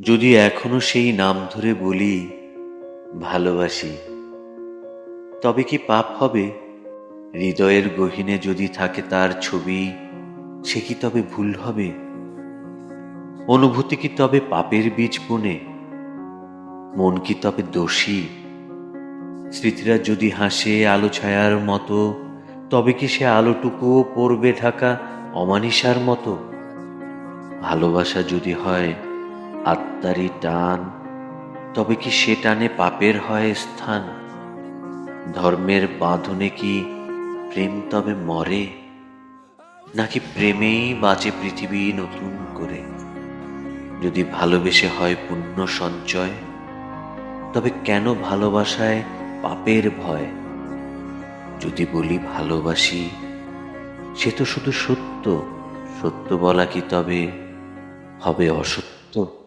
যদি এখনও সেই নাম ধরে বলি, ভালোবাসি, তবে কি পাপ হবে? হৃদয়ের গহীনে যদি থাকে তার ছবি, সে কি তবে ভুল হবে? অনুভূতি কি তবে পাপের বীজ বুনে? মন কি তবে দোষী? স্মৃতিরা যদি হাসে আলো ছায়ার মতো, তবে কি সে আলোটুকুও পড়বে ঢাকা অমানিসার মতো? ভালোবাসা যদি হয় আত্মারি টান, তবে কি সে টানে পাপের হয় স্থান? ধর্মের বাঁধনে কি প্রেম তবে মরে? নাকি প্রেমেই বাঁচে পৃথিবী নতুন করে? যদি ভালোবেসে হয় পুণ্য সঞ্চয়, তবে কেন ভালোবাসায় পাপের ভয়? যদি বলি ভালোবাসি, সে তো শুধু সত্য সত্য বলা কি তবে হবে অসত্য?